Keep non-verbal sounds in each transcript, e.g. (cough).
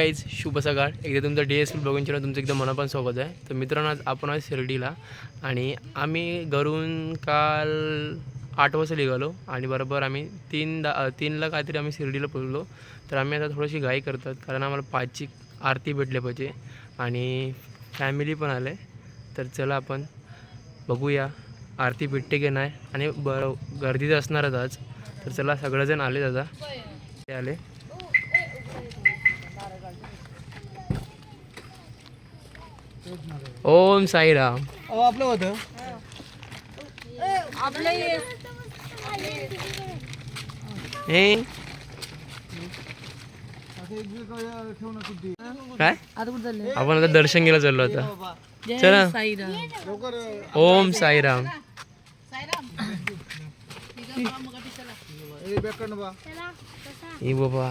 काहीच शुभ सकाळ. एकदा तुमचं डी एस पी बघून चॅनल तुमचं एकदम मनापासून स्वागत आहे. तर मित्रांनो आज आपण आज शिर्डीला आणि आम्ही घरून काल आठ वाजता निघालो आणि बरोबर आम्ही तीन दा तीनला काहीतरी आम्ही शिर्डीला पोचलो तर आम्ही आता थोडीशी घाई करतात कारण आम्हाला पाचची आरती भेटली पाहिजे आणि फॅमिली पण आले. तर चला आपण बघूया आरती भेटते की नाही. आणि बरं गर्दी तर असणारच आज. तर चला सगळेजण आले दादा. ते आले. ओम साईराम. अहो आपलं होतं. हे? काय? आपण आता दर्शन घ्यायला चाललो आता. चला. ओम साईराम. बाबा.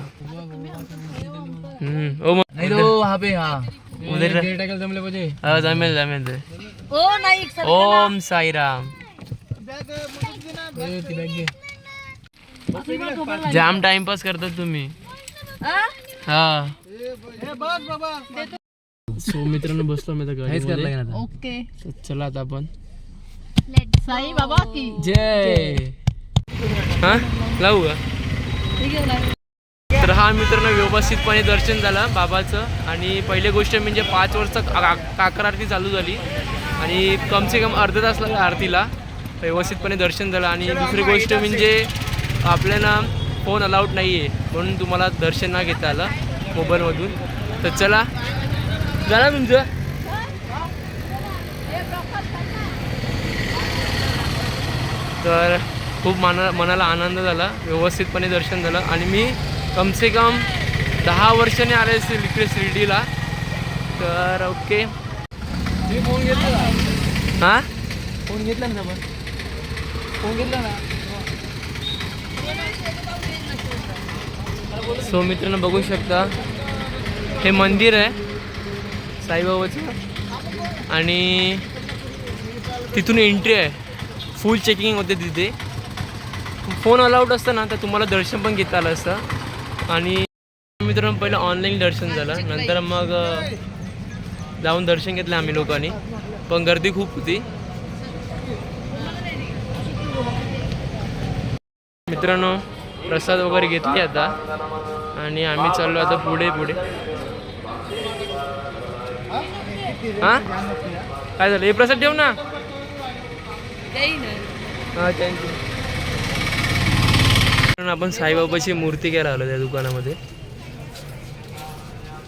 हम्म ओ मग नाही तो वहाँ पे हाँ. टाकेल जमले पाहिजे हा जमेल जमेल ते ओ नाही ओम साईराम। ए, ती बॅग घे जाम टाइमपास करतात तुम्ही। हा? बघ बाबा। सो मित्रांनो बसलो मी आता गाडीमध्ये. ओके. तर चला आता आपण. साई बाबा की। जय. हा? लावू का? ठीक आहे तर हा मित्रांनो व्यवस्थितपणे दर्शन झालं बाबाचं. आणि पहिली गोष्ट म्हणजे पाच वर्ष का- काकर आरती चालू झाली. आणि कमसे कम अर्धा तास लागला आरतीला. व्यवस्थितपणे दर्शन झालं. आणि दुसरी गोष्ट म्हणजे आपल्याला फोन अलाउड नाही आहे म्हणून तुम्हाला दर्शन ना घेता आलं मोबाईलमधून. तर चला. झालं तुमचं? तर खूप मना मनाला आनंद झाला. व्यवस्थितपणे दर्शन झालं. आणि मी कमसे कम दहा वर्षाने आले असेल इकडे शिर्डीला. तर ओके. मी फोन घेतला हां? फोन घेतला ना आपण? फोन घेतला ना? सो मित्रांनो बघू शकता. हे मंदिर आहे साईबाबाचं. आणि तिथून एंट्री आहे. फुल चेकिंग होते तिथे. फोन अलाउड असतं ना तर तुम्हाला दर्शन पण घेता आलं असतं. आणि मित्रांनो पहिलं ऑनलाईन दर्शन झालं. नंतर मग जाऊन दर्शन घेतलं आम्ही लोकांनी. पण गर्दी खूप होती. मित्रांनो प्रसाद वगैरे घेतली आता. आणि आम्ही चाललो आता पुढे पुढे. हा? काय झालं? हे प्रसाद ठेव ना. हा थँक्यू आपण साईबाबाची मूर्ती घ्यायला आलो त्या दुकानामध्ये.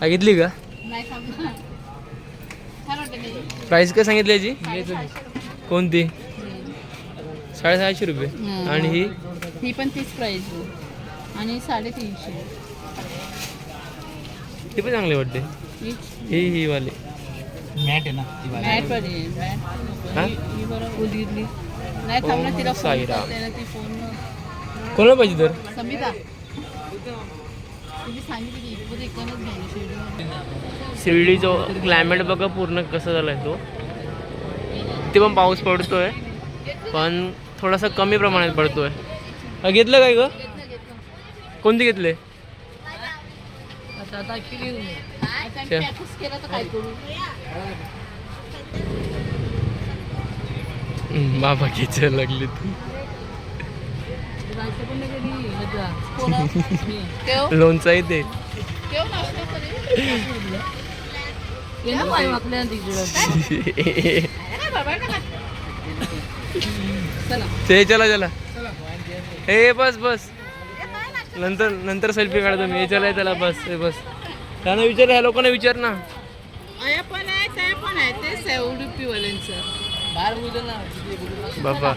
हा, घेतली का? प्राईस काय सांगितली याची? कोणती? साडेसहाशे रुपये. आणि ही? ही पण तीच प्राईज आणि साडेतीनशे. ती पण चांगली वाटते. ही ही वाली. मॅट आहे ना मॅट पण आहे मॅट हा? ही ही बरोबर उदिरली नाही थांब ना तिला फोन कोणाला पाहिजे तर? समिता. तुम्ही सांगितली शिर्डी शिर्डीचं क्लायमेट बघा पूर्ण कसं झालं आहे तो इथे पण पाऊस पडतोय पण थोडासा कमी प्रमाणात पडतोय. घेतलं काय ग? कोणते घेतले? आता आता ऍक्च्युली आता अच्छा. practice केलं तर काय करू हम्म, बाबा खेचायला लागली तू जायचं पण नाही कधी ह्याच्या. कोणा? मी. केव? लोणचा इथे केव नाश्ता करे? ये ना बाई आपल्या तिकडे. चला ते चला चला हे बस बस नंतर नंतर सेल्फी काढतो मी हे चला चला बस हे बस त्यांना विचार ह्या लोकांना विचार ना आया पण आहे त्या पण आहे ते उडुपीवाल्यांचं बाहेर बोलतो ना बाबा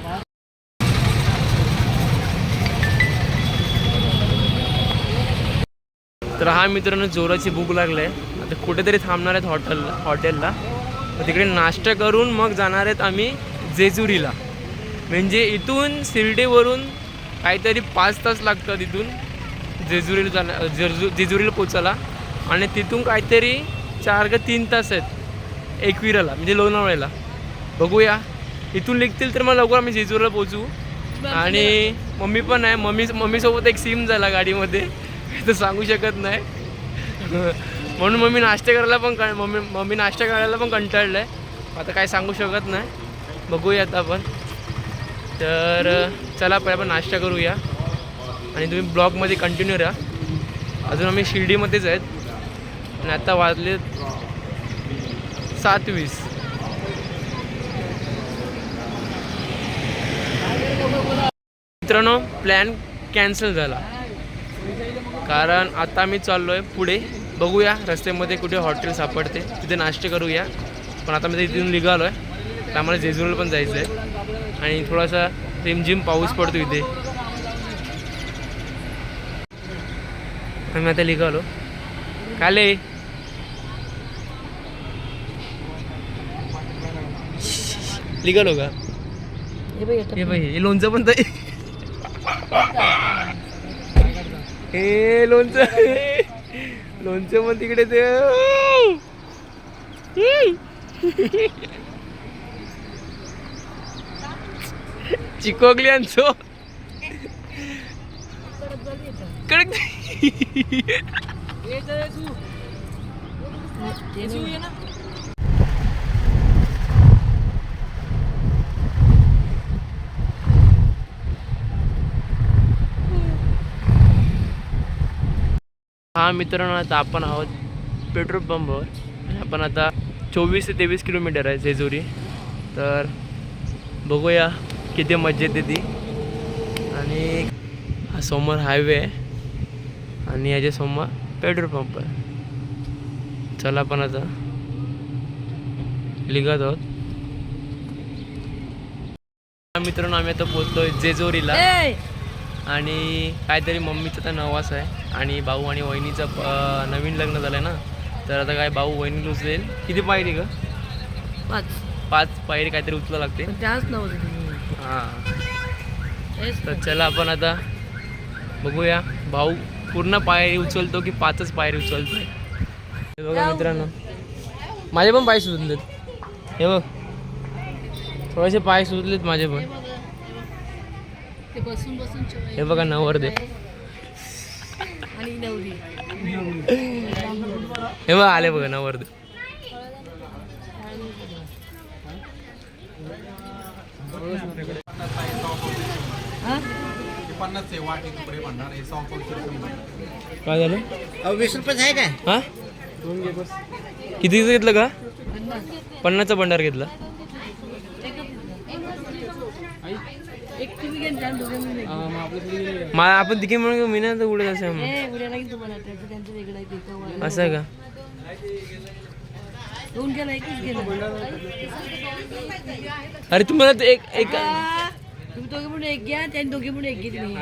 तर हा मित्रांनो जोराची भूक लागलाय आता कुठेतरी थांबणार आहेत हॉटेल हॉटेलला तिकडे नाश्ता करून मग जाणार आहेत आम्ही जेजुरीला. म्हणजे इथून शिर्डीवरून काहीतरी पाच तास लागतात इथून जेजुरीला जाण्या जेजू जेजुरीला पोचायला आणि तिथून काहीतरी चार का तीन तास आहेत एकविराला म्हणजे लोणावळ्याला. बघूया. इथून निघतील तर मग लवकर आम्ही जेजुरीला पोचू आणि मम्मी पण आहे. मम्मी मम्मीसोबत एक सिम झाला गाडीमध्ये. तर सांगू शकत नाही. म्हणून मम्मी नाश्ता करायला पण कं- मम्मी मम्मी नाश्ता करायला पण कंटाळलं आहे आता काय सांगू शकत नाही. बघूया आता आपण. तर चला पहिले आपण नाश्ता करूया. आणि तुम्ही ब्लॉगमध्ये कंटिन्यू राहा. अजून आम्ही शिर्डीमध्येच आहेत. आणि आता वाजले सात वीस मित्रांनो प्लॅन कॅन्सल झाला. कारण आता मी चाललो आहे पुढे. बघूया रस्त्यामध्ये कुठे हॉटेल सापडते. तिथे नाश्ते करूया. पण आता मी तिथून निघालो आहे तर आम्हाला जेजुरीला पण जायचं आहे आणि थोडासा रिमझिम पाऊस पडतो इथे. आम्ही आता निघालो. काले. निघालो का? हे लोणचं पण तर (laughs) हे लोणचं. लोणचं पण तिकडे ते. चिकोगली यांचो कडक. हा मित्रांनो आता आपण आहोत पेट्रोल पंपवर. आणि आपण आता चोवीस ते तेवीस किलोमीटर आहे जेजुरी. तर बघूया किती मजा येते ती. आणि हा समोर हायवे आहे. आणि याच्या समोर पेट्रोल पंप आहे. चला आपण आता निघत आहोत. हा मित्रांनो आम्ही आता बोलतोय जेजुरीला. आणि काहीतरी मम्मीचं तर नवास आहे आणि भाऊ आणि वहिनीचं प- नवीन लग्न झालं आहे ना. तर आता काय भाऊ वहिनी उचलेल. किती पायरी का पाच. पाच पायरी काहीतरी उचला लागते त्याच हां. तर चला आपण आता बघूया. भाऊ पूर्ण पायरी उचलतो की पाचच पायरी उचलतो हे बघा मित्रांनो. माझे पण पाय सुचलेत हे बघ. थोडेसे पाय सुचलेत माझे पण. ते बसून बसून. हे बघा नवरदे आणि नवरी. हे बघा आले बघा नवरदे हा? काय झालं? वीस रुपये आहे काय? हा? कितीचं घेतलं का? पन्नासचा भंडार घेतला. आपण तिघे म्हणून घेऊ, मी नाही तर उडत असं. असं का? दोन गेला एकच गेला. अरे तुम्हाला ते एक एक तुम्ही दोघे म्हणून एक घ्या त्यांनी दोघे म्हणून एक घे तुम्ही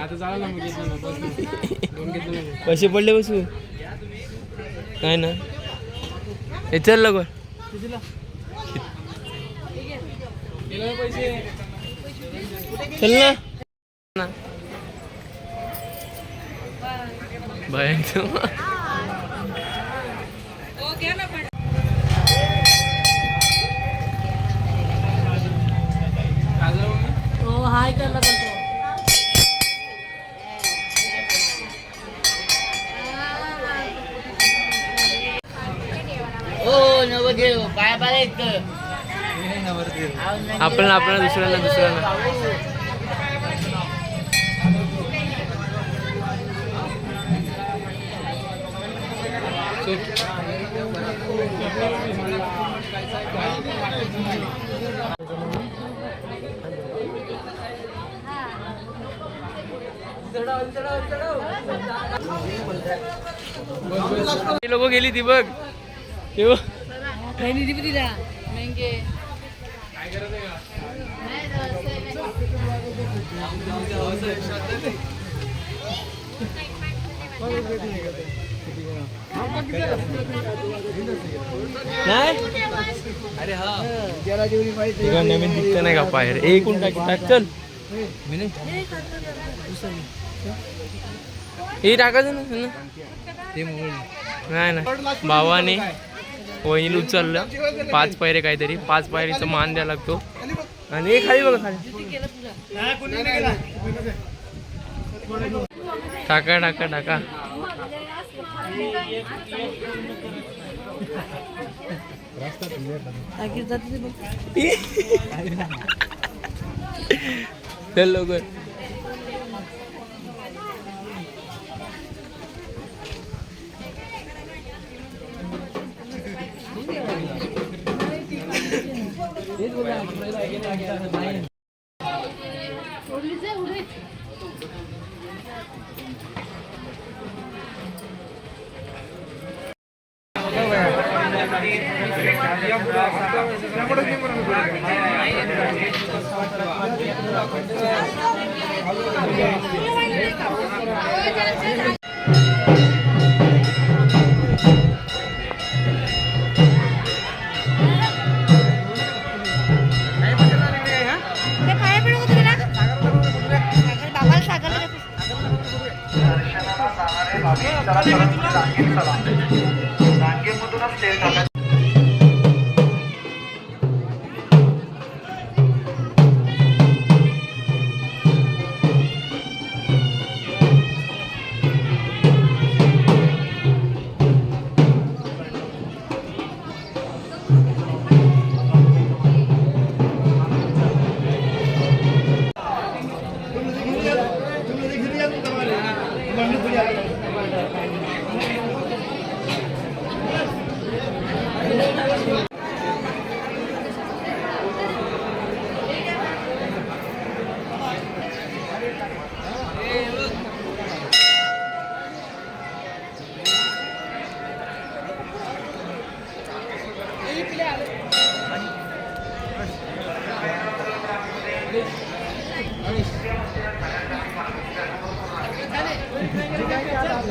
पैसे पडले बसू. काय ना. हे चल लवकर. चल ना ना भयंकर हो हाय करला करतो हो नवदेव पाय पाडायचं आपल्याला आपल्याला दुसऱ्यांना दुसऱ्यांना. लोक गेली ती बघ. नवीन दिसत नाही का बाहेर? एक टाक टाक चल. हे टाकायचं ना ना. नाही ना भावाने वहिनीला उचललं पाच पायरे काहीतरी. पाच पायरीचा मान द्यावा लागतो. आणि खाली बघा खाली. टाका टाका टाका. (laughs) चल लवकर. ते खाया पिढ होतं ना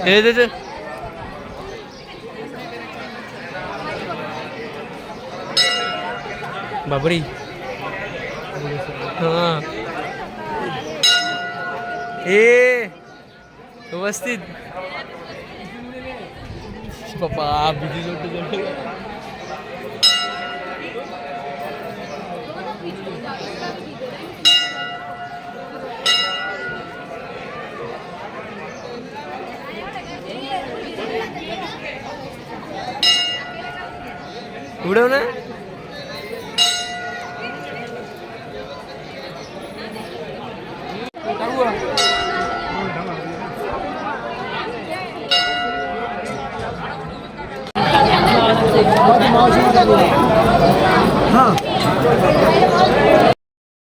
हे दे दे. बापरी हा. ए व्यवस्थित. पप्पा भीती जोडतो. उडव ना.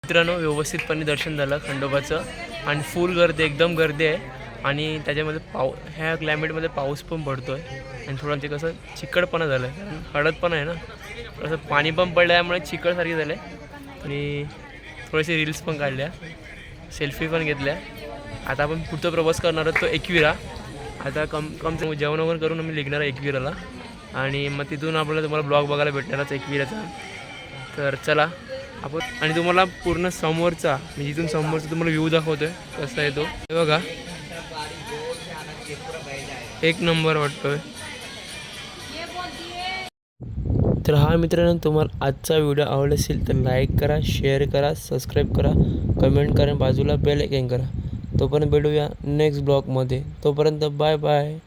मित्रांनो व्यवस्थितपणे दर्शन झालं खंडोबाचं. आणि फुल गर्दी एकदम गर्दी आहे. आणि त्याच्यामध्ये पाऊ ह्या क्लायमेटमध्ये पाऊस पण पडतो आहे आणि थोडं ते कसं चिकटपणा झालं आहे कारण हळद पण आहे ना. थोडंसं पाणी पण पडल्यामुळे चिकटसारखे झालं आहे आणि थोडेसे रील्स पण काढल्या. सेल्फी पण घेतल्या. आता आपण पुढचा प्रवास करणार आहोत तो एकविरा. आता कम कम जेवण वगैरे करून आम्ही निघणार आहे एकविराला. आणि मग तिथून आपल्याला तुम्हाला ब्लॉग बघायला भेटणारच एकविराचा. तर चला आपण आणि तुम्हाला पूर्ण समोरचा म्हणजे मी जिथून समोरचा तुम्हाला व्ह्यू आहे कसा आहे तो? हे बघा. एक नंबर वाटतोय. तर हा मित्रांनो तुम्हाला आजचा व्हिडिओ आवडला असेल तर लाईक करा शेअर करा सबस्क्राईब करा कमेंट करा बाजूला बेल एक करा. तोपर्यंत भेटूया नेक्स्ट ब्लॉगमध्ये तोपर्यंत बाय बाय